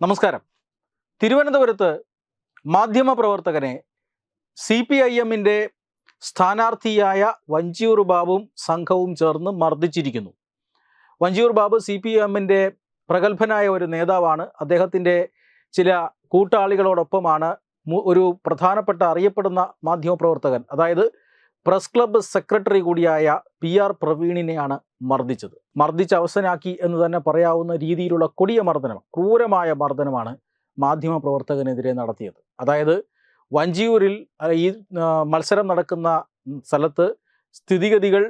നമസ്കാരം. തിരുവനന്തപുരത്ത് മാധ്യമപ്രവർത്തകനെ C P I എമ്മിന്റെ സ്ഥാനാർത്ഥിയായ വഞ്ചിയൂർ ബാബുവും സംഘവും ചേർന്ന് മർദ്ദിച്ചിരിക്കുന്നു. വഞ്ചിയൂർ ബാബു സി പി എമ്മിന്റെ പ്രഗത്ഭനായ ഒരു നേതാവാണ്. അദ്ദേഹത്തിന്റെ ചില കൂട്ടാളികളോടൊപ്പമാണ് ഒരു പ്രധാനപ്പെട്ട അറിയപ്പെടുന്ന മാധ്യമപ്രവർത്തകൻ. അതായത് പ്രസ് ക്ലബ്ബ് സെക്രട്ടറി കൂടിയായ പി ആർ പ്രവീണിനെയാണ് മർദ്ദിച്ചത്. മർദ്ദിച്ച് അവസനാക്കി എന്ന് തന്നെ പറയാവുന്ന രീതിയിലുള്ള കൊടിയ മർദ്ദനം ക്രൂരമായ മർദ്ദനമാണ് മാധ്യമപ്രവർത്തകനെതിരെ നടത്തിയത്. അതായത് വഞ്ചിയൂരിൽ ഈ മത്സരം നടക്കുന്ന സ്ഥലത്ത് സ്ഥിതിഗതികൾ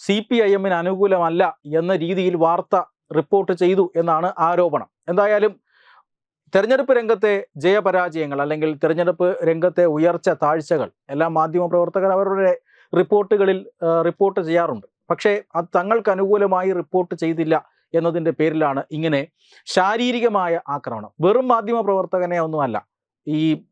സി പി ഐ എമ്മിന് അനുകൂലമല്ല എന്ന രീതിയിൽ വാർത്ത റിപ്പോർട്ട് ചെയ്തു എന്നാണ് ആരോപണം. എന്തായാലും തെരഞ്ഞെടുപ്പ് രംഗത്തെ ജയപരാജയങ്ങൾ അല്ലെങ്കിൽ തെരഞ്ഞെടുപ്പ് രംഗത്തെ ഉയർച്ച താഴ്ചകൾ എല്ലാം മാധ്യമപ്രവർത്തകർ അവരുടെ റിപ്പോർട്ടുകളിൽ റിപ്പോർട്ട് ചെയ്യാറുണ്ട്. പക്ഷേ അത് തങ്ങൾക്ക് അനുകൂലമായി റിപ്പോർട്ട് ചെയ്തില്ല എന്നതിന്റെ പേരിലാണ് ഇങ്ങനെ ശാരീരികമായ ആക്രമണം. വെറും മാധ്യമ പ്രവർത്തകനെ ഒന്നുമല്ല. ഈ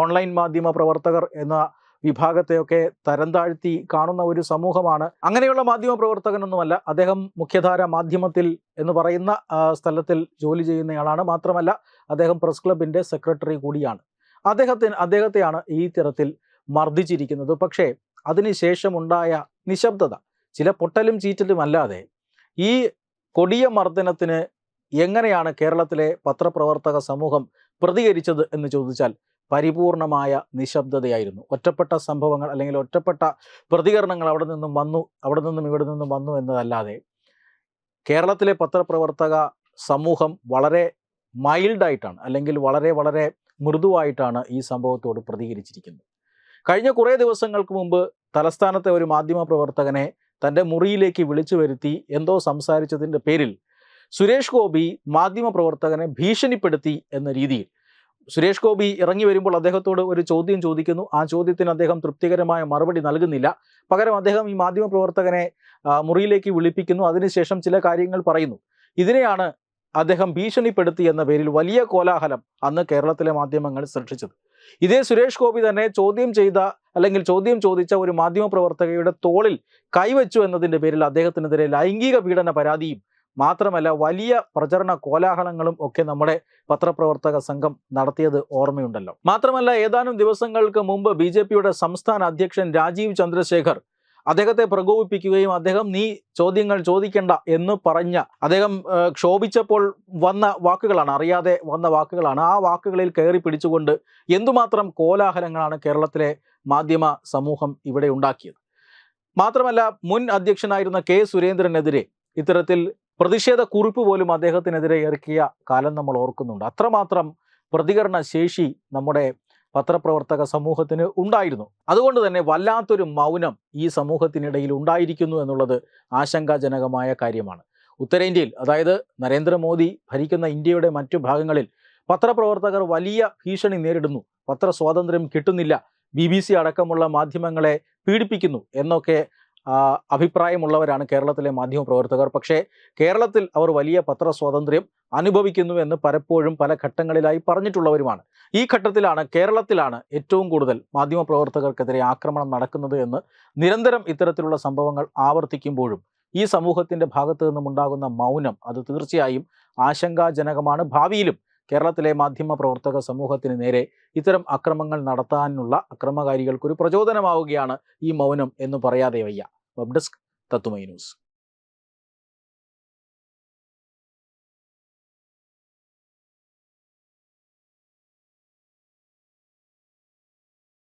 ഓൺലൈൻ മാധ്യമ പ്രവർത്തകർ എന്ന വിഭാഗത്തെയൊക്കെ തരം താഴ്ത്തി കാണുന്ന ഒരു സമൂഹമാണ്. അങ്ങനെയുള്ള മാധ്യമ പ്രവർത്തകനൊന്നുമല്ല. അദ്ദേഹം മുഖ്യധാര മാധ്യമത്തിൽ എന്ന് പറയുന്ന സ്ഥലത്തിൽ ജോലി ചെയ്യുന്നയാളാണ്. മാത്രമല്ല അദ്ദേഹം പ്രസ് ക്ലബിന്റെ സെക്രട്ടറി കൂടിയാണ്. അദ്ദേഹത്തിന് അദ്ദേഹത്തെയാണ് ഈ തരത്തിൽ മർദ്ദിച്ചിരിക്കുന്നത്. പക്ഷേ അതിനുശേഷമുണ്ടായ നിശബ്ദത ചില പൊട്ടലും ചീറ്റലും അല്ലാതെ ഈ കൊടിയ മർദ്ദനത്തിന് എങ്ങനെയാണ് കേരളത്തിലെ പത്രപ്രവർത്തക സമൂഹം പ്രതികരിച്ചത് എന്ന് ചോദിച്ചാൽ പരിപൂർണമായ നിശബ്ദതയായിരുന്നു. ഒറ്റപ്പെട്ട സംഭവങ്ങൾ അല്ലെങ്കിൽ ഒറ്റപ്പെട്ട പ്രതികരണങ്ങൾ അവിടെ നിന്നും വന്നു അവിടെ നിന്നും ഇവിടെ നിന്നും വന്നു എന്നതല്ലാതെ കേരളത്തിലെ പത്രപ്രവർത്തക സമൂഹം വളരെ മൈൽഡായിട്ടാണ് അല്ലെങ്കിൽ വളരെ വളരെ മൃദുവായിട്ടാണ് ഈ സംഭവത്തോട് പ്രതികരിച്ചിരിക്കുന്നത്. കഴിഞ്ഞ കുറേ ദിവസങ്ങൾക്ക് മുമ്പ് തലസ്ഥാനത്തെ ഒരു മാധ്യമ പ്രവർത്തകനെ തന്റെ മുറിയിലേക്ക് വിളിച്ചു വരുത്തി എന്തോ സംസാരിച്ചതിന്റെ പേരിൽ സുരേഷ് ഗോപി മാധ്യമ പ്രവർത്തകനെ ഭീഷണിപ്പെടുത്തി എന്ന രീതിയിൽ. സുരേഷ് ഗോപി ഇറങ്ങി വരുമ്പോൾ അദ്ദേഹത്തോട് ഒരു ചോദ്യം ചോദിക്കുന്നു. ആ ചോദ്യത്തിന് അദ്ദേഹം തൃപ്തികരമായ മറുപടി നൽകുന്നില്ല. പകരം അദ്ദേഹം ഈ മാധ്യമ പ്രവർത്തകനെ മുറിയിലേക്ക് വിളിപ്പിക്കുന്നു. അതിനുശേഷം ചില കാര്യങ്ങൾ പറയുന്നു. ഇതിനെയാണ് അദ്ദേഹം ഭീഷണിപ്പെടുത്തി എന്ന പേരിൽ വലിയ കോലാഹലം അന്ന് കേരളത്തിലെ മാധ്യമങ്ങൾ സൃഷ്ടിച്ചത്. ഇതേ സുരേഷ് ഗോപി തന്നെ ചോദ്യം ചെയ്ത അല്ലെങ്കിൽ ചോദ്യം ചോദിച്ച ഒരു മാധ്യമപ്രവർത്തകയുടെ തോളിൽ കൈവച്ചു എന്നതിന്റെ പേരിൽ അദ്ദേഹത്തിനെതിരെ ലൈംഗിക പീഡന പരാതിയും മാത്രമല്ല വലിയ പ്രചരണ കോലാഹലങ്ങളും ഒക്കെ നമ്മുടെ പത്രപ്രവർത്തക സംഘം നടത്തിയത് ഓർമ്മയുണ്ടല്ലോ. മാത്രമല്ല ഏതാനും ദിവസങ്ങൾക്ക് മുമ്പ് ബി സംസ്ഥാന അധ്യക്ഷൻ രാജീവ് ചന്ദ്രശേഖർ അദ്ദേഹത്തെ പ്രകോപിപ്പിക്കുകയും അദ്ദേഹം നീ ചോദ്യങ്ങൾ ചോദിക്കേണ്ട എന്ന് പറഞ്ഞ അദ്ദേഹം ക്ഷോഭിച്ചപ്പോൾ വന്ന വാക്കുകളാണ് അറിയാതെ വന്ന വാക്കുകളാണ്. ആ വാക്കുകളിൽ കയറി പിടിച്ചുകൊണ്ട് എന്തുമാത്രം കോലാഹലങ്ങളാണ് കേരളത്തിലെ മാധ്യമ സമൂഹം ഇവിടെ ഉണ്ടാക്കിയത്. മാത്രമല്ല മുൻ അധ്യക്ഷനായിരുന്ന കെ സുരേന്ദ്രനെതിരെ ഇത്തരത്തിൽ പ്രതിഷേധ കുറിപ്പ് പോലും അദ്ദേഹത്തിനെതിരെ ഇറക്കിയ കാലം നമ്മൾ ഓർക്കുന്നുണ്ട്. അത്രമാത്രം പ്രതികരണ ശേഷി നമ്മുടെ പത്രപ്രവർത്തക സമൂഹത്തിന് ഉണ്ടായിരുന്നു. അതുകൊണ്ട് തന്നെ വല്ലാത്തൊരു മൗനം ഈ സമൂഹത്തിനിടയിൽ ഉണ്ടായിരിക്കുന്നു എന്നുള്ളത് ആശങ്കാജനകമായ കാര്യമാണ്. ഉത്തരേന്ത്യയിൽ അതായത് നരേന്ദ്രമോദി ഭരിക്കുന്ന ഇന്ത്യയുടെ മറ്റു ഭാഗങ്ങളിൽ പത്രപ്രവർത്തകർ വലിയ ഭീഷണി നേരിടുന്നു. പത്രസ്വാതന്ത്ര്യം കിട്ടുന്നില്ല. ബി ബി സി അടക്കമുള്ള മാധ്യമങ്ങളെ പീഡിപ്പിക്കുന്നു എന്നൊക്കെ അഭിപ്രായമുള്ളവരാണ് കേരളത്തിലെ മാധ്യമപ്രവർത്തകർ. പക്ഷേ കേരളത്തിൽ അവർ വലിയ പത്രസ്വാതന്ത്ര്യം അനുഭവിക്കുന്നു എന്ന് പലപ്പോഴും പല ഘട്ടങ്ങളിലായി പറഞ്ഞിട്ടുള്ളവരുമാണ്. ഈ ഘട്ടത്തിലാണ് കേരളത്തിലാണ് ഏറ്റവും കൂടുതൽ മാധ്യമപ്രവർത്തകർക്കെതിരെ ആക്രമണം നടക്കുന്നത് എന്ന് നിരന്തരം ഇത്തരത്തിലുള്ള സംഭവങ്ങൾ ആവർത്തിക്കുമ്പോഴും ഈ സമൂഹത്തിന്റെ ഭാഗത്തു നിന്നും ഉണ്ടാകുന്ന മൗനം അത് തീർച്ചയായും ആശങ്കാജനകമാണ്. ഭാവിയിലും കേരളത്തിലെ മാധ്യമ പ്രവർത്തക സമൂഹത്തിന് നേരെ ഇത്തരം അക്രമങ്ങൾ നടത്താനുള്ള അക്രമകാരികൾക്കൊരു പ്രചോദനമാവുകയാണ് ഈ മൗനം എന്ന് പറയാതെ വയ്യ. വെബ് ഡെസ്ക് തത്തുമൈ ന്യൂസ്